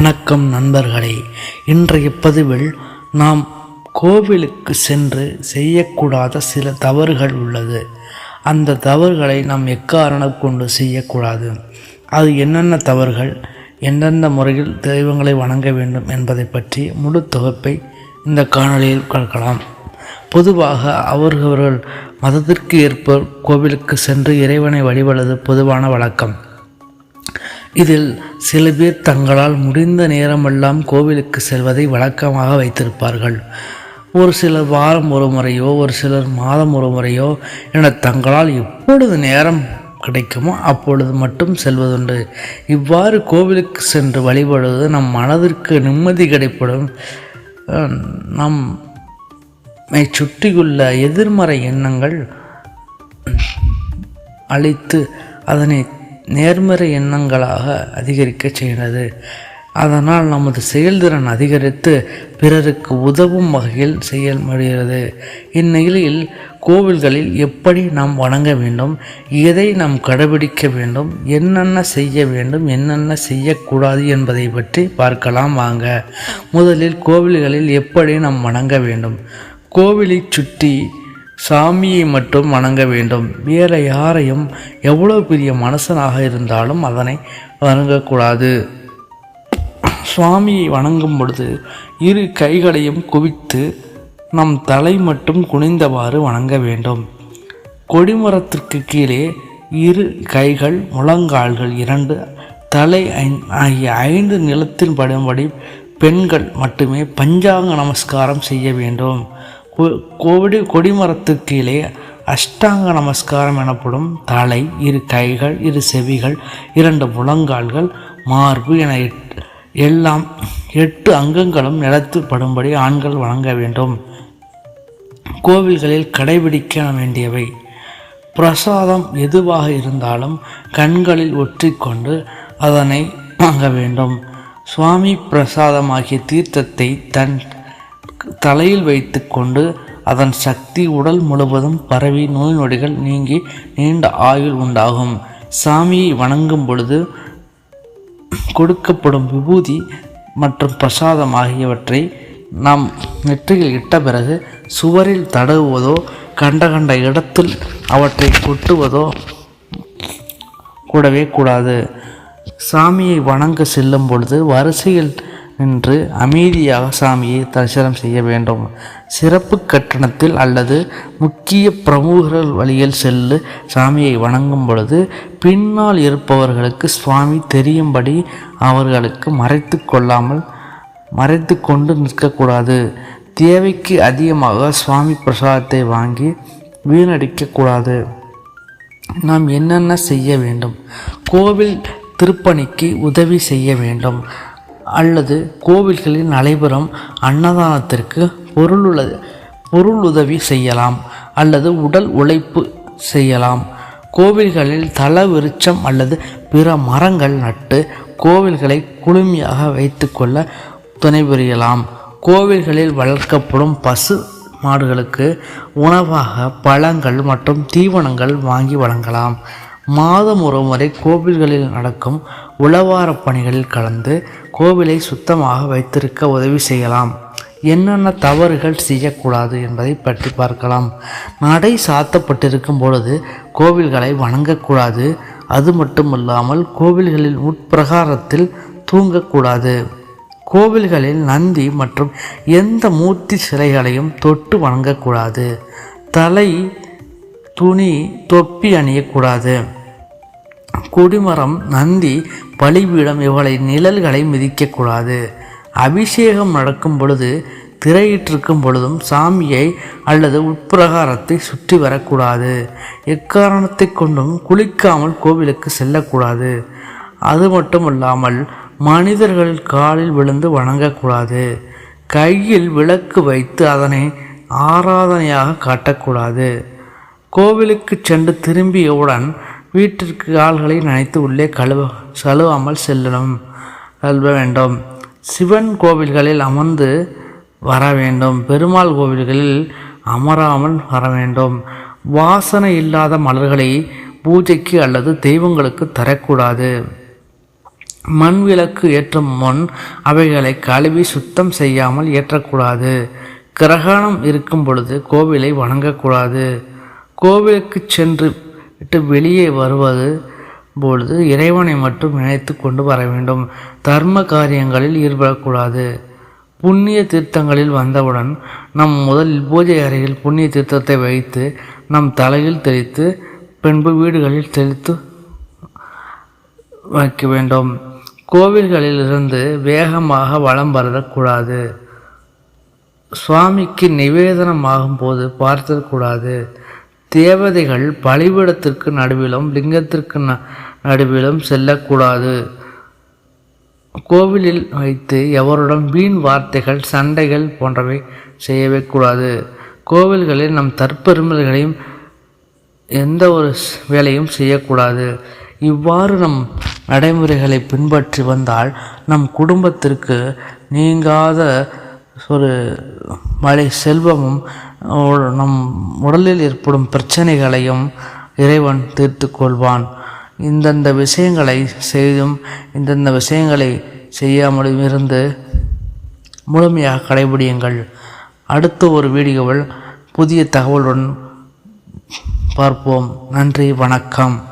வணக்கம் நண்பர்களே. இன்றைய பதிவில் நாம் கோவிலுக்கு சென்று செய்யக்கூடாத சில தவறுகள் உள்ளது. அந்த தவறுகளை நாம் எக்காரணம் கொண்டு செய்யக்கூடாது? அது என்னென்ன தவறுகள்? எந்தெந்த முறையில் தெய்வங்களை வணங்க வேண்டும் என்பதை பற்றி முழு தொகுப்பை இந்த காணொலியில் கற்கலாம் பொதுவாக அவர்கள் மதத்திற்கு ஏற்ப கோவிலுக்கு சென்று இறைவனை வழிபடுவது பொதுவான வழக்கம். இதில் சில பேர் தங்களால் முடிந்த நேரமெல்லாம் கோவிலுக்கு செல்வதை வழக்கமாக வைத்திருப்பார்கள். ஒரு சிலர் வாரம் ஒரு முறையோ ஒரு சிலர் மாதம் ஒரு முறையோ என தங்களால் எப்பொழுது நேரம் கிடைக்குமோ அப்பொழுது மட்டும் செல்வதுண்டு. இவ்வாறு கோவிலுக்கு சென்று வழிபடுவது நம் மனதிற்கு நிம்மதி கிடைப்படும் நம் நம்மை சுற்றியுள்ள எதிர்மறை எண்ணங்கள் அழித்து அதனை நேர்மறை எண்ணங்களாக அதிகரிக்க செய்கிறது. அதனால் நமது செயல்திறன் அதிகரித்து பிறருக்கு உதவும் வகையில் செயல்படுகிறது இந்நிலையில் கோவில்களில் எப்படி நாம் வணங்க வேண்டும் எதை நாம் கடைபிடிக்க வேண்டும் என்னென்ன செய்ய வேண்டும் என்னென்ன செய்யக்கூடாது என்பதை பற்றி பார்க்கலாம் வாங்க. முதலில் கோவில்களில் எப்படி நாம் வணங்க வேண்டும்? கோவிலை சுற்றி சாமியை மட்டும் வணங்க வேண்டும். வேற யாரையும் எவ்வளோ பெரிய மனுஷனாக இருந்தாலும் அதனை வணங்கக்கூடாது. சுவாமியை வணங்கும் பொழுது இரு கைகளையும் குவித்து நம் தலை மட்டும் குனிந்தவாறு வணங்க வேண்டும். கொடிமரத்திற்கு கீழே இரு கைகள் முழங்கால்கள் இரண்டு தலை ஐ- ஆகிய ஐந்து நிலத்தில் படும்படி பெண்கள் மட்டுமே பஞ்சாங்க நமஸ்காரம் செய்ய வேண்டும். கொ- கோவிடி கொடிமரத்துக்கு கீழே அஷ்டாங்க நமஸ்காரம் எனப்படும் தலை இரு கைகள் இரு செவிகள் இரண்டு முழங்கால்கள் மார்பு என எட்- எல்லாம் எட்டு அங்கங்களும் நிலத்தில் படும்படி ஆண்கள் வணங்க வேண்டும். கோவில்களில் கடைபிடிக்க வேண்டியவை. பிரசாதம் எதுவாக இருந்தாலும் கண்களில் ஒற்றிக்கொண்டு அதனை வாங்க வேண்டும். சுவாமி பிரசாதமாகிய தீர்த்தத்தை தன் தலையில் வைத்துக்கொண்டு அதன் சக்தி உடல் முழுவதும் பரவி நோய் நொடிகள் நீங்கி நீண்ட ஆயுள் உண்டாகும். சாமியை வணங்கும் பொழுது கொடுக்கப்படும் விபூதி மற்றும் பிரசாதம் ஆகியவற்றை நாம் நெற்றியில் இட்ட பிறகு சுவரில் தடவுவதோ கண்ட கண்ட இடத்தில் அவற்றை கொட்டுவதோ கூடவே கூடாது. சாமியை வணங்க செல்லும் பொழுது வரிசையில் நின்று அமைதியாக சாமியை தரிசனம் செய்ய வேண்டும். சிறப்பு கட்டணத்தில் அல்லது முக்கிய பிரமுகர்கள் வழியில் செல்லு சாமியை வணங்கும் பொழுது பின்னால் இருப்பவர்களுக்கு சுவாமி தெரியும்படி அவர்களுக்கு மறைத்து கொள்ளாமல் மறைத்து கொண்டு நிற்கக்கூடாது. தேவைக்கு அதிகமாக சுவாமி பிரசாதத்தை வாங்கி வீணடிக்கக்கூடாது நாம் என்னென்ன செய்ய வேண்டும்? கோவில் திருப்பணிக்கு உதவி செய்ய வேண்டும். அல்லது கோவில்களில் நடைபெறும் அன்னதானத்திற்கு பொருளுள்ள பொருள் உதவி செய்யலாம் அல்லது உடல் உழைப்பு செய்யலாம். கோவில்களில் தல விருட்சம் அல்லது பிற மரங்கள் நட்டு கோவில்களை குளுமையாக வைத்துக்கொள்ள துணை புரியலாம் கோவில்களில் வளர்க்கப்படும் பசு மாடுகளுக்கு உணவாக பழங்கள் மற்றும் தீவனங்கள் வாங்கி வழங்கலாம். மாதம் ஒரு முறை கோவில்களில் நடக்கும் உளவார பணிகளில் கலந்து கோவிலை சுத்தமாக வைத்திருக்க உதவி செய்யலாம். என்னென்ன தவறுகள் செய்யக்கூடாது என்பதை பற்றி பார்க்கலாம். நடை சாத்தப்பட்டிருக்கும் பொழுது கோவில்களை வணங்கக்கூடாது. அது மட்டுமல்லாமல் கோவில்களில் உட்பிரகாரத்தில் தூங்கக்கூடாது. கோவில்களில் நந்தி மற்றும் எந்த மூர்த்தி சிலைகளையும் தொட்டு வணங்கக்கூடாது. தலை துணி தொப்பி அணியக்கூடாது. கொடிமரம் நந்தி பலிபீடம் இவளை நிழல்களை மிதிக்கக்கூடாது. அபிஷேகம் நடக்கும் பொழுது திரையிட்டிருக்கும் பொழுதும் சாமியை அல்லது உட்பிரகாரத்தை சுற்றி வரக்கூடாது. எக்காரணத்தை கொண்டும் குளிக்காமல் கோவிலுக்கு செல்லக்கூடாது. அது மட்டுமல்லாமல் மனிதர்கள் காலில் விழுந்து வணங்கக்கூடாது. கையில் விளக்கு வைத்து அதனை ஆராதனையாக காட்டக்கூடாது. கோவிலுக்கு சென்று திரும்பியவுடன் வீட்டிற்கு கால்களை நனைத்து உள்ளே கழுவ கழுவாமல் செல்லணும். செல்ல வேண்டும். சிவன் கோவில்களில் அமர்ந்து வர வேண்டும். பெருமாள் கோவில்களில் அமராமல் வர வேண்டும். வாசனை இல்லாத மலர்களை பூஜைக்கு அல்லது தெய்வங்களுக்கு தரக்கூடாது. மண் விளக்கு ஏற்றும் முன் அவைகளை கழுவி சுத்தம் செய்யாமல் ஏற்றக்கூடாது. கிரகணம் இருக்கும் பொழுது கோவிலை வணங்கக்கூடாது. கோவிலுக்கு சென்று விட்டு வெளியே வருவது பொழுது இறைவனை மட்டும் நினைத்து கொண்டு வர வேண்டும். தர்ம காரியங்களில் ஈடுபடக்கூடாது. புண்ணிய தீர்த்தங்களில் வந்தவுடன் நம் முதலில் பூஜை அறையில் புண்ணிய தீர்த்தத்தை வைத்து நம் தலையில் தெளித்து பின்பு வீடுகளில் தெளித்து வைக்க வேண்டும். கோவில்களில் இருந்து வேகமாக வலம் வரக்கூடாது. சுவாமிக்கு நிவேதனமாகும் போது பார்த்தக்கூடாது தேவதைகள் பலிபீடத்திற்கு நடுவிலும் லிங்கத்திற்கு ந- நடுவிலும் செல்லக்கூடாது. கோவிலில் வைத்து எவருடன் வீண் வார்த்தைகள் சண்டைகள் போன்றவை செய்யவே கூடாது கோவில்களில் நம் தற்பெருமைகளையும் எந்த ஒரு வேலையும் செய்யக்கூடாது. இவ்வாறு நம் நடைமுறைகளை பின்பற்றி வந்தால் நம் குடும்பத்திற்கு நீங்காத ஒரு மழை செல்வமும் நம் உடலில் ஏற்படும் பிரச்சனைகளையும் இறைவன் தீர்த்து கொள்வான். இந்தந்த விஷயங்களை செய்தும் இந்தந்த விஷயங்களை செய்யாமலும் இருந்து முழுமையாக கடைபிடியுங்கள். அடுத்த ஒரு வீடியோவில் புதிய தகவலுடன் பார்ப்போம். நன்றி வணக்கம்.